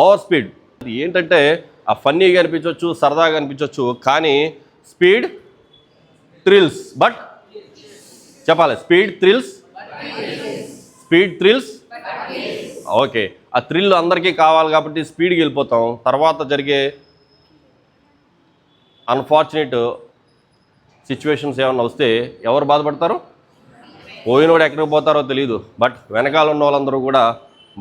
Over speed. ఏంటంటే ఆ ఫన్నీగా అనిపించవచ్చు సరదాగా అనిపించవచ్చు కానీ స్పీడ్ థ్రిల్స్. బట్ చెప్పాలి speed thrills? Speed thrills? Okay. ఆ థ్రిల్ అందరికీ కావాలి కాబట్టి స్పీడ్కి వెళ్ళిపోతాం. తర్వాత జరిగే అన్ఫార్చునేట్ సిచ్యువేషన్స్ ఏమన్నా వస్తే ఎవరు బాధపడతారు? పోయినోడు ఎక్కడికి పోతారో తెలియదు బట్ వెనకాల ఉన్న వాళ్ళందరూ కూడా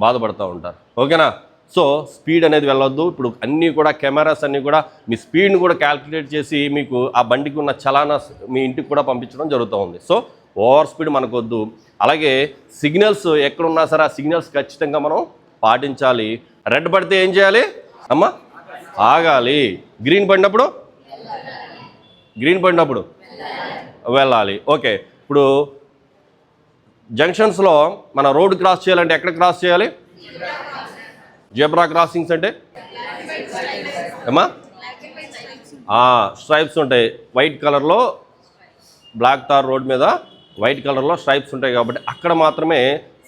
బాధపడుతూ ఉంటారు. ఓకేనా? సో స్పీడ్ అనేది వెళ్ళొద్దు. ఇప్పుడు అన్నీ కూడా కెమెరాస్ అన్నీ కూడా మీ స్పీడ్ని కూడా క్యాల్కులేట్ చేసి మీకు ఆ బండికి ఉన్న చలానా మీ ఇంటికి కూడా పంపించడం జరుగుతూ ఉంది. సో ఓవర్ స్పీడ్ మనకొద్దు. అలాగే సిగ్నల్స్ ఎక్కడున్నా సరే ఆ సిగ్నల్స్ ఖచ్చితంగా మనం పాటించాలి. రెడ్ పడితే ఏం చేయాలి? అమ్మా ఆగాలి. గ్రీన్ పడినప్పుడు? గ్రీన్ పడినప్పుడు? వెళ్ళాలి. ఓకే. ఇప్పుడు జంక్షన్స్లో మన రోడ్డు క్రాస్ చేయాలంటే ఎక్కడ క్రాస్ చేయాలి? జెబ్రా క్రాసింగ్స్ అంటే? ఏమా స్ట్రైప్స్ ఉంటాయి. వైట్ కలర్లో బ్లాక్ తార్ రోడ్ మీద వైట్ కలర్లో స్ట్రైప్స్ ఉంటాయి కాబట్టి అక్కడ మాత్రమే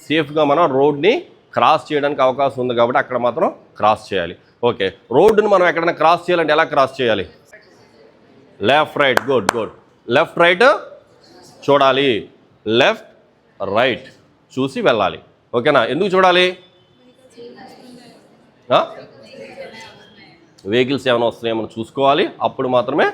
సేఫ్గా మనం రోడ్ని క్రాస్ చేయడానికి అవకాశం ఉంది కాబట్టి అక్కడ మాత్రం క్రాస్ చేయాలి. ఓకే రోడ్డుని మనం ఎక్కడైనా క్రాస్ చేయాలంటే ఎలా క్రాస్ చేయాలి? Left right good good. Left right చూడాలి. లెఫ్ట్ రైట్ చూసి వెళ్ళాలి. ఓకేనా? ఎందుకు చూడాలి? వెహికల్స్ ఏమైనా వస్తున్నాయో మనం చూసుకోవాలి. అప్పుడు మాత్రమే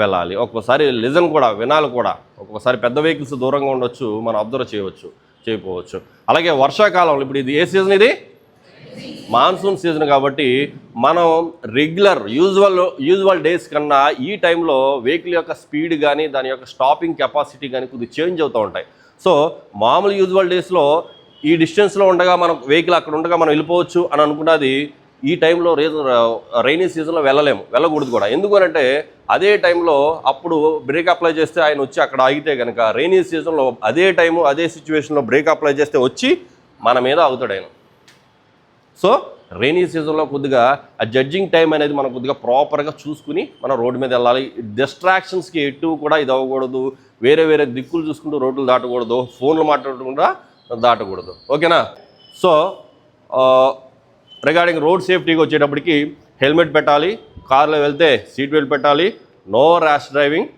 వెళ్ళాలి. ఒక్కోసారి లిజన్ కూడా వినాలి కూడా. ఒక్కొక్కసారి పెద్ద వెహికల్స్ దూరంగా ఉండొచ్చు మనం అబ్జర్వ్ చేయవచ్చు చేయకపోవచ్చు. అలాగే వర్షాకాలంలో ఇప్పుడు ఇది ఏ సీజన్ ఇది? మాన్సూన్ సీజన్ కాబట్టి మనం రెగ్యులర్ యూజువల్ యూజువల్ డేస్ కన్నా ఈ టైంలో వెహికల్ యొక్క స్పీడ్ కానీ దాని యొక్క స్టాపింగ్ కెపాసిటీ కానీ కొద్దిగా చేంజ్ అవుతూ ఉంటాయి. సో మామూలు యూజువల్ డేస్లో ఈ డిస్టెన్స్లో ఉండగా మనం వెహికల్ అక్కడ ఉండగా మనం వెళ్ళిపోవచ్చు అని అనుకున్నది ఈ టైంలో రీజన్ రైనీ సీజన్లో వెళ్ళలేము వెళ్ళకూడదు కూడా. ఎందుకనంటే అదే టైంలో అప్పుడు బ్రేక్ అప్లై చేస్తే ఆయన వచ్చి అక్కడ ఆగితే కనుక రైనీ సీజన్లో అదే టైము అదే సిచ్యువేషన్లో బ్రేక్ అప్లై చేస్తే వచ్చి మన మీద ఆగుతాడు ఆయన. సో రైనీ సీజన్లో కొద్దిగా ఆ జడ్జింగ్ టైం అనేది మనం కొద్దిగా ప్రాపర్గా చూసుకుని మనం రోడ్డు మీద వెళ్ళాలి. డిస్ట్రాక్షన్స్కి ఎటు కూడా ఇది అవ్వకూడదు. వేరే వేరే దిక్కులు చూసుకుంటూ రోడ్లు దాటకూడదు. ఫోన్లు మాట్లాడకుండా దాటకూడదు. ఓకేనా? సో రిగార్డింగ్ రోడ్ సేఫ్టీకి వచ్చేటప్పటికి హెల్మెట్ పెట్టాలి కార్లో వెళ్తే సీట్ బెల్ట్ పెట్టాలి నో ర్యాష్ డ్రైవింగ్